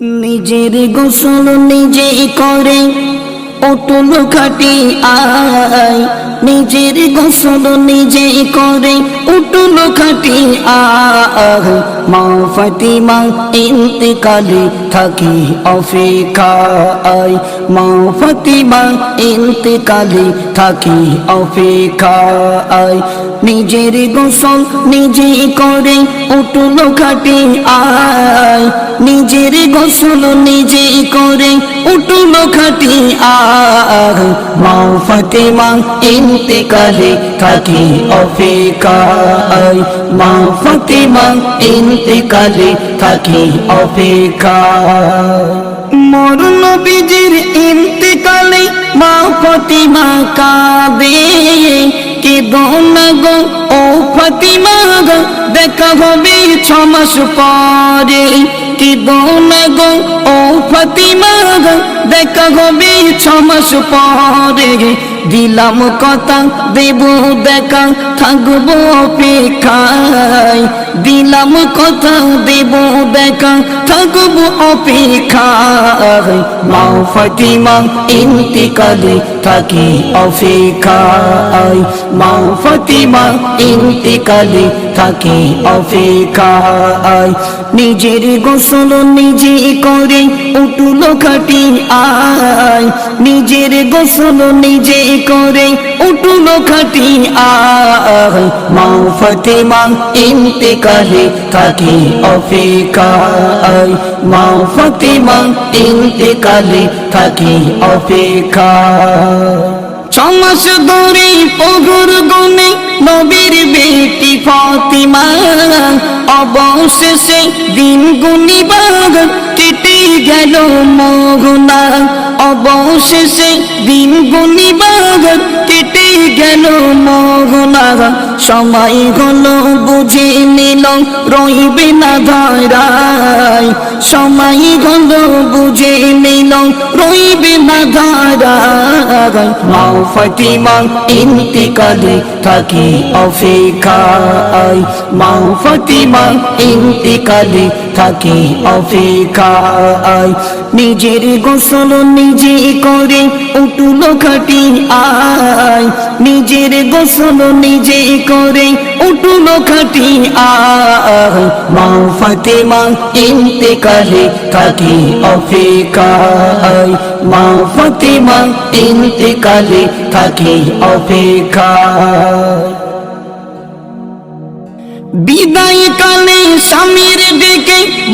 নিজের গোসল নিজে করে অটুল খাটি আয়। নিজের গোসল নিজে করে উটুল খাটি আয় মা ফাতিমা ইন্তেকালে থাকি অপেক্ষায়। মা ফাতিমা ইন্তেকালে থাকি অপেক্ষায়। নিজের গোসল নিজে করে উটুল খাটি আয় নিজের গোসল নিজে করে উটুল খাটি আয় মা ফাতিমা ইন্তেকালে থাকি অপেক্ষায়। মা ফাতিমা ইন্তেকালে থাকি অপেক্ষায়। মোর নবীজির ইন্তেকালে মা ফাতিমা কাঁদে। কে গো, ও ফাতিমা গো, দেখা হবে ছ মাস পরে কি গো, ও ফাতিমা গো, দেখা হবে ছ মাস পরে। দিলাম কথা, দেব দেখা, থাকব অপেক্ষায়। দিলাম কথা, দেব দেখা, থাকব অপেক্ষায়। মা ফতিমা, ইন্তিকালে থাকি অপেক্ষায়। মা ফতিমা, ইন্তিকালে থাকি অপেক্ষায়। নিজের গোসল নিজে করে উঠুল খাটি আয় নিজের গোসল নিজে করে উঠুল খাটি আয় মা ফাতিমা ইন্তেকালে থাকি অপেক্ষায়। মা ফাতিমা ইন্তেকালে থাকি অপেক্ষায়। ছমাস ধরে পগুর গুনে নবীর বেটি ফাতিমা অবশেষে দিন গুণিবাগ কেটে গেল মোহনা অবশেষে দিন গুণিবাগ কেটে গেল মোহনা সময় হলো বুঝে নিল রইবে না ধারাই সময় হলো বুঝে নিল রইবে না ধারাই মা ফাতিমা ইন্তিকালে থাকি অপেক্ষায়। মা ফাতিমা ইন্তিকালে থাকি অপেক্ষায় নিজের গোসল নিজে করে উঠুল খাটি আয় নিজের গোসল নিজে করে উঠুল খাটি আয় মা ফাতিমা ইন্তেকালে থাকি অপেক্ষায় মা থাকি অপেক্ষায় বিদায় কালে স্বামীর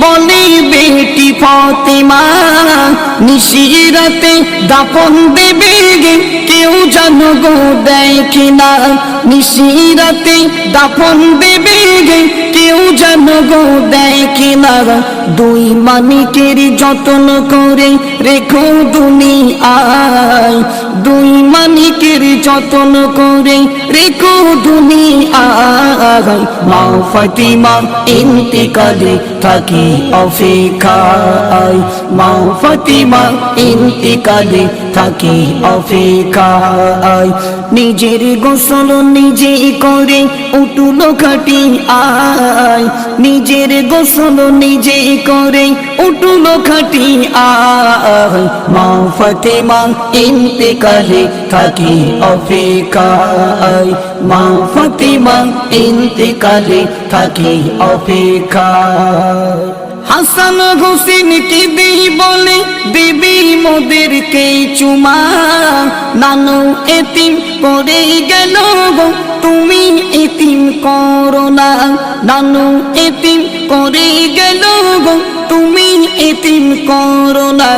বলে, বেটি ফতেমা নিশিরাতে দাপন দেবে গে। কেউ যেন গো দেয় কিনা নিশিরাতে দাপন দেবে গে। কেউ যেন গো দেয় কিনা দুই মানিকের যত্ন করে রেখো দুনি আয় দুই মানিকের যত্ন করে রেখো দুনি আয় মা ফাতিমা ইন্তিকালে থাকি অপেক্ষায় মা ফতিমা ইন্তিকালে থাকি অপেক্ষায়। নিজের গোসল নিজে করে উঠুল খাটি আয় নিজের গোসল নিজে করে উঠুল খাটি আয় মা ফাতিমা ইন্তিকালে থাকি অপেক্ষায়। মা ফাতিমা ইন্তিকালে থাকি অপেক্ষায়। হাসান হোসেন কে দেই বলে? দেবী মোদেরকে চুমা? নানু এতিম করে গেল গো, তুমি এতিম করো না। নানু এতিম করে গেল গো, তুমি এতিম করো না।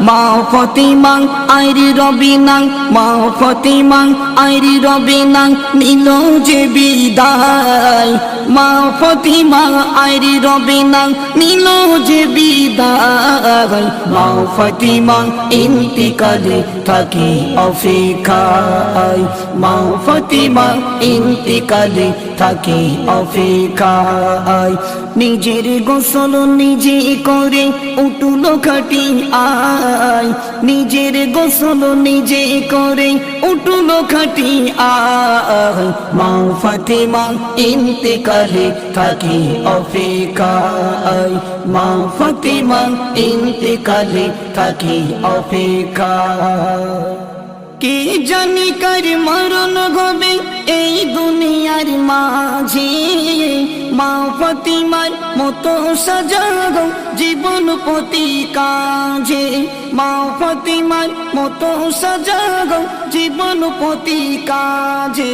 মা ফতিমা, আইরি রবি নাং। মা ফতিমা, আইরি রবি নাং। নিল যে বিদায়। মা ফতিমা, আইরি রবি নাং নিল যে বিদায়। মা ফতিমা, ইন্তিকালে থাকি অপেক্ষায়। মা ফতিমা, ইন্তিকালে থাকি অপেক্ষায়। নিজের গোসল নিজে করে, উঠুল খাটি আয়। নিজের গোসল নিজে করে, উঠুল খাটি আয় মা ফাতিমা ইন্তেকালে থাকি অপেক্ষায়। মা ফাতিমা ইন্তেকালে থাকি অপেক্ষায়। কে জানি কার মরণ হবে এই দুনিয়ার মাঝে? মা ফতিমার মতো সাজাগ জীবন প্রতি কাজে। মা ফতিমার মতো সাজাগ জীবন প্রতি কাজে।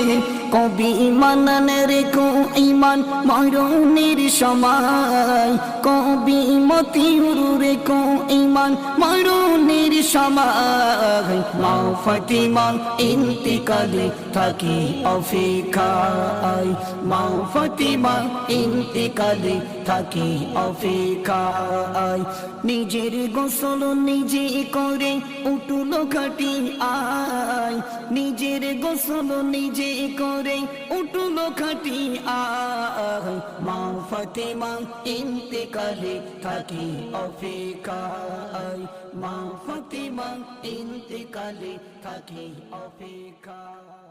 কবি মানন রেখো, ইমান মরণের সময়। কবি মতিউর রেখো, ইমান মরণের সময়। মা ফতিমা ইন্তিকালে থাকি অপেক্ষায় মা ফতিমা ইন্তিকালে থাকি অপেক্ষায় নিজের গোসল নিজে করে উঠুল খাটি আয় নিজের গোসল নিজে করে উঠুল খাটি আয় মা ফতিমা ইন্তিকালে থাকি অপেক্ষায় মা ফতিমা ইন্তিকালে থাকি অপেক্ষায়